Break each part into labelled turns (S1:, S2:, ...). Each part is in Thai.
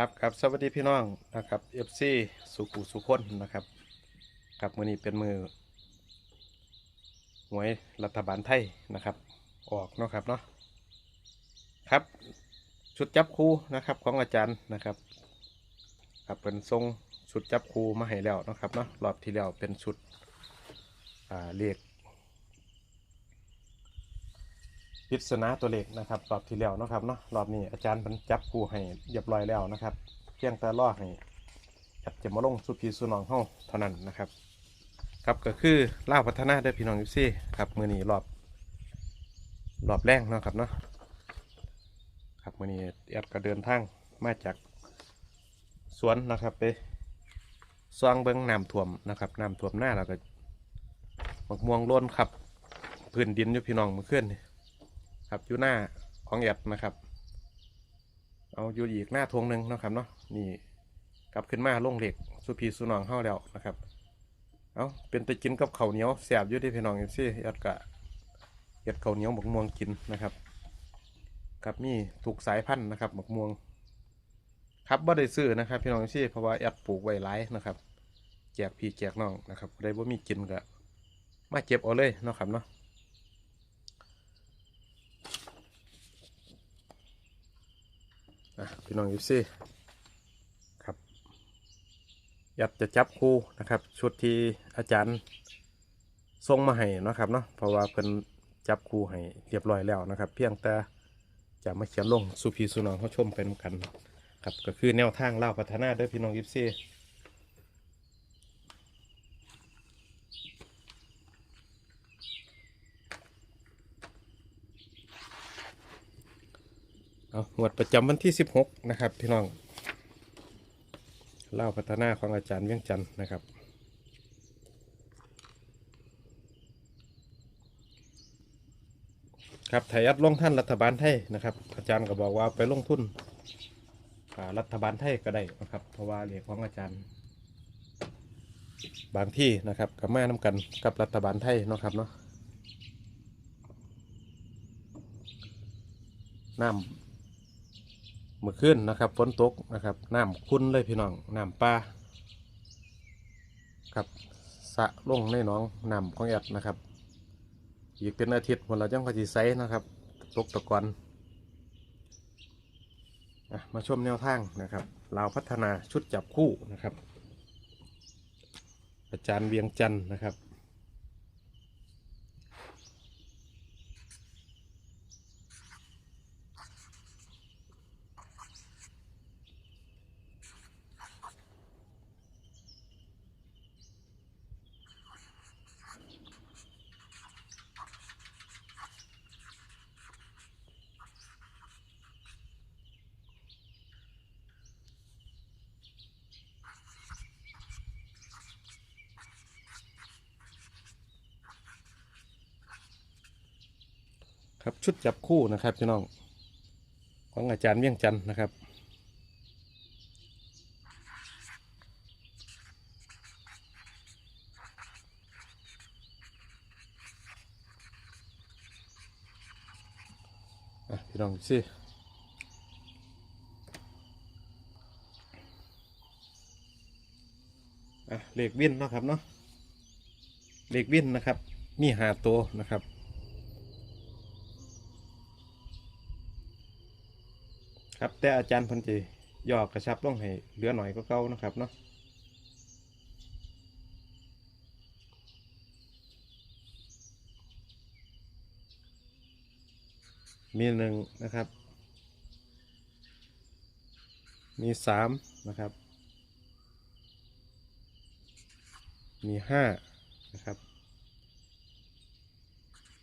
S1: ครับครับสวัสดีพี่น้องนะครับเอฟซีสุขุสุคนนะครับครับมือนี้เป็นมือหวยรัฐบาลไทยนะครับ ออกเนาะครับเนาะครับ ชุดจับคู่นะครับของอาจารย์นะครับครับเป็นทรงชุดจับคู่มาให้แล้วนะครับเนาะรอบที่แล้วเป็นชุดอ่าเลข ปริศนาตัวเลขนะครับรอบที่แล้วนะครับเนาะรอบนี้อาจารย์เพิ่นจับคู่ให้เรียบร้อยแล้วนะครับเพียงแต่รอให้จัดจะมาลงสุพีสุนองเฮาเท่านั้นนะครับ ครับก็คือล่าพัฒนาได้พี่น้องยูซี่ครับมือนี้รอบรอบแรงเนาะครับเนาะครับมือนี้แอดก็เดินทางมาจากสวนนะครับไปซองเบิ้งน้ำท่วมนะครับน้ำท่วมหน้าแล้วก็มักม่วงล้นครับพื้นดินอยู่พี่น้องเมื่อคืนนี่ ครับอยู่หน้าของแอดนะครับ เอาอยู่อีกหน้าทวงหนึ่งนะครับเนาะนี่กลับขึ้นมาลงเหล็กสุพีสุนองเฮาแล้วนะครับเอาเป็นไปกินกับเข้าเหนียวแสบอยู่ที่พี่น้องอยู่ซี่ยัดกะเห็ดข้าเหนียวหมกม่วงกินนะครับกับมีถูกสายพันธุ์นะครับหมกม่วง ครับบ่ได้ซื้อนะครับ พี่น้องอยู่ซี่เพราะว่าแอดปลูกไว้หลายนะครับแจกพี่แจกน้องนะครับได้บ่มีกินก็มาเก็บเอาเลยนะครับเนาะอะ พี่น้องยิปซี่ครับอยากจะจับคู่นะครับ ชุดที่อาจารย์ส่งมาให้นะครับเนาะเพราะว่าเพิ่นจับคู่ให้เรียบร้อยแล้วนะครับ เพียงแต่จะมาเขียนลงสุพีสุนองเขาชมเป็นกันครับก็คือแนวทางเล่าพัฒนาด้อพี่น้องยิปซี่ เอาหมวดประจำวันที่ 16 นะครับ พี่น้อง เล่าพัฒนาของอาจารย์เวียงจันทร์นะครับ ครับไทยอัดลงท่านรัฐบาลไทยนะครับ อาจารย์ก็บอกว่าไปลงทุนรัฐบาลไทยก็ได้นะครับ เพราะว่าเรียกของอาจารย์ บางที่นะครับกับแม่น้ำกันกับรัฐบาลไทยเนาะครับเนาะน้ำ มื่อคืนนะครับฝนตกนะครับน้ำคุ้นเลยพี่น้องน้ำปลาครับสะลงในหน้องน้ำของแอดนะครับ อีกเป็นอาทิตย์วันเราจังก็จีไซนะครับตกตะกอนมาชมแนวทางนะครับเราพัฒนาชุดจับคู่นะครับ อาจารย์เวียงจันทร์นะครับ ชุดจับคู่นะครับพี่น้อง ของอาจารย์เวียงจันทร์นะครับ พี่น้องดูสิเลขวิ่นเนาะครับเนาะเลขวิ่นนะครับ มีหาตัวนะครับ ครับ แต่อาจารย์พันจีย่อกระชับลงให้เหลือหน่อยก็เก่านะครับเนาะมีหนึ่งนะครับ มีสามนะครับ มีห้านะครับ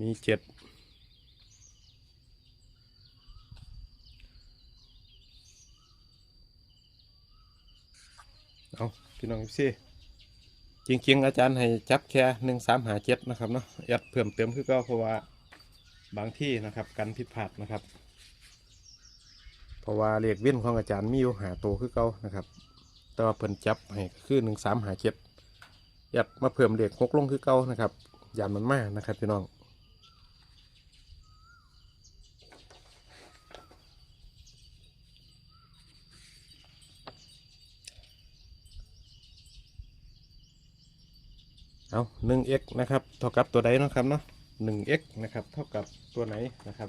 S1: มีเจ็ด เอาพี่น้องซี่จริงๆ อาจารย์ให้จับแค่หนึ่งสามหาเจ็ดนะครับเนาะยัดเพิ่มเติมคือก็เพราะว่าบางที่นะครับกันผิดพลาดนะครับ เพราะว่าเลขวิ่นของอาจารย์มีอยู่หาตัวคือเก่านะครับ แต่ว่าเพิ่นจับให้คือหนึ่งสามหาเจ็ดยัดมาเพิ่มเลขหกลงคือเก่านะครับยานมันมากนะครับพี่น้อง เอา 1x นะครับ เท่ากับตัวใดนะครับเนาะ 1x นะครับ เท่ากับตัวไหนนะครับ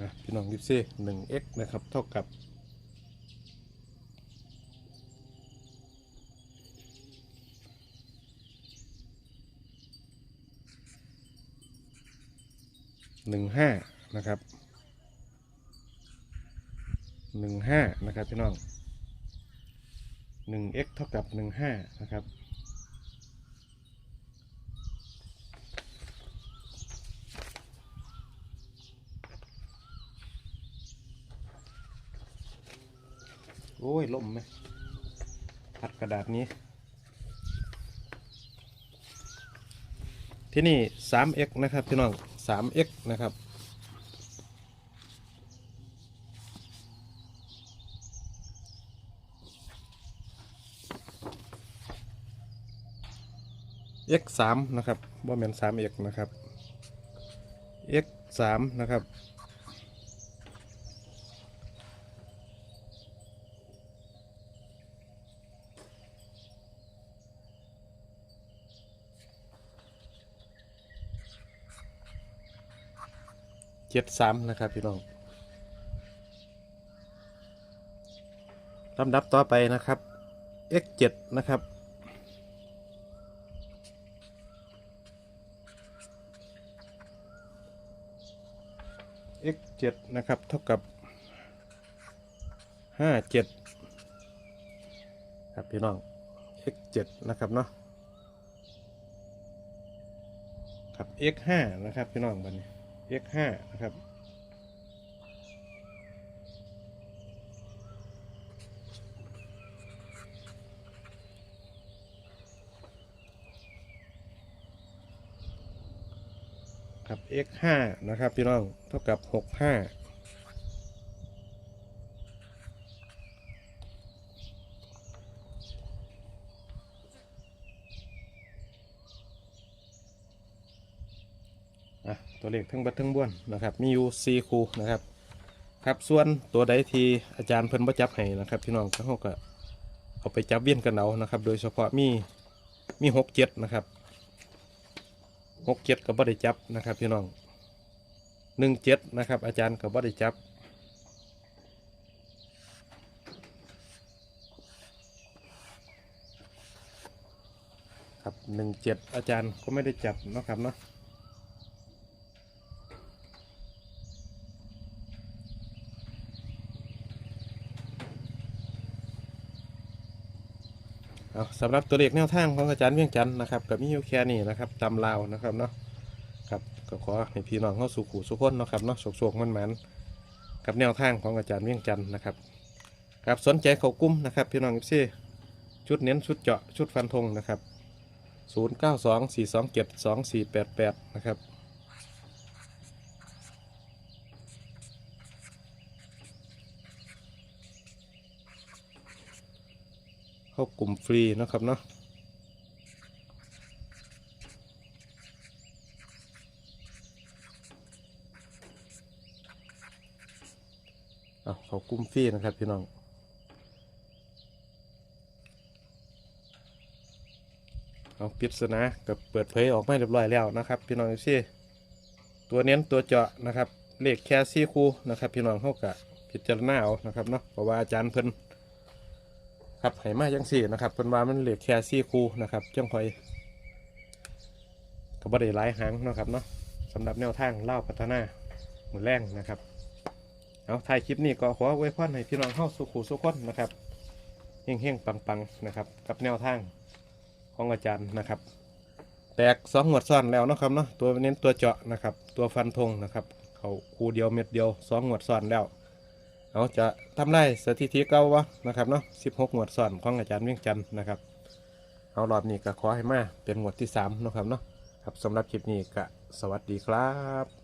S1: อะพี่น้องยิบซี่หนึ่งเนะครับ เท่ากับหนึ่งห้านะครับหนึ่งห้านะครับพี่น้องหนึ่ง x เท่ากับหนึ่งห้านะครับ โอ้ยล่มไหมพัดกระดาษนี้ ที่นี่ 3x นะครับพี่น้อง 3x นะครับ x 3นะครับว่ามเป็น 3x นะครับ x 3นะครับ เจ็ดสามนะครับพี่น้องลำดับต่อไปนะครับ x เจ็ดนะครับ x เจ็ดนะครับ เท่ากับห้าเจ็ดครับพี่น้อง x เจ็ดนะครับเนาะครับ x ห้านะครับพี่น้องบันนี้ x ห้านะครับ ครับ x ห้านะครับ พี่น้อง เท่ากับหกห้าอะ ตัวเลขทั้งบัดทั้งบ้วนนะครับ มีอยู่สี่คู่นะครับ ครับส่วนตัวใดที่อาจารย์เพิ่นประจับให้นะครับ พี่น้องเขาก็เอาไปจับเวียนกันเอานะครับ โดยเฉพาะมีมีหกเจ็ดนะครับหกเจ็ดก็บ่ได้จับนะครับพี่น้องหนึ่งเจ็ดนะครับ อาจารย์ก็บ่ได้จับครับหนึ่งเจ็ดอาจารย์ก็ไม่ได้จับนะครับเนาะ เอาสำหรับตัวเลขแนวทางของอาจารย์เวียงจันทร์นะครับกับมิโยแคนี่นะครับตำลาวนะครับเนาะครับก็ขอให้พี่น้องเข้าสู่ขู่สุขคนเนาะครับเนาะโศกๆมันมันกับแนวทางของอาจารย์เวียงจันทร์นะครับครับสนใจเขากุ้มนะครับพี่น้องเอฟซีชุดเน้นชุดเจาะชุดฟันธงนะครับ 0 9 2 4 2 7 2 4 8 8 นะครับ เข้ากลุ่มฟรีนะครับเนาะเอาเขากุ้มฟรีนะครับพี่น้อง เอาปริศนากับเปิดเผยออกมาเรียบร้อยแล้วนะครับ พี่น้องซี่ตัวเน้นตัวเจาะนะครับ เลขแค่ซี่คูนะครับ พี่น้องเขากะพิจารณาเอานะครับเนาะเพราะว่าอาจารย์เพิ่น ครับให้มาจังสี่นะครับเพิ่นว่ามันเหลขแค่ซี่คูนะครับจังคอยก็บ่ได้หลายหางนะครับเนาะสำหรับแนวทางเล่าพัฒนาหมือแรงนะครับเอาถ่ายคลิปนี้ก็ขอไว้พรให้พี่น้องเข้าสุขุสุขคนนะครับเฮงๆปังๆนะครับ กับแนวทางของอาจารย์นะครับ แตกสองหมวดซ้อนแล้วนะครับเนาะตัวเน้นตัวเจาะนะครับ ตัวฟันธงนะครับ เขาคูเดียวเม็ดเดียวสองหมวดซ้อนแล้ว เอาจะทำได้สถิติเก่าวะนะครับเนาะสิบหกหมวดซ้อนของอาจารย์เวียงจันทร์นะครับ เอารอบนี้ก็ขอให้มาเป็นหมวดที่สามนะครับเนาะครับสำหรับคลิปนี้ก็สวัสดีครับ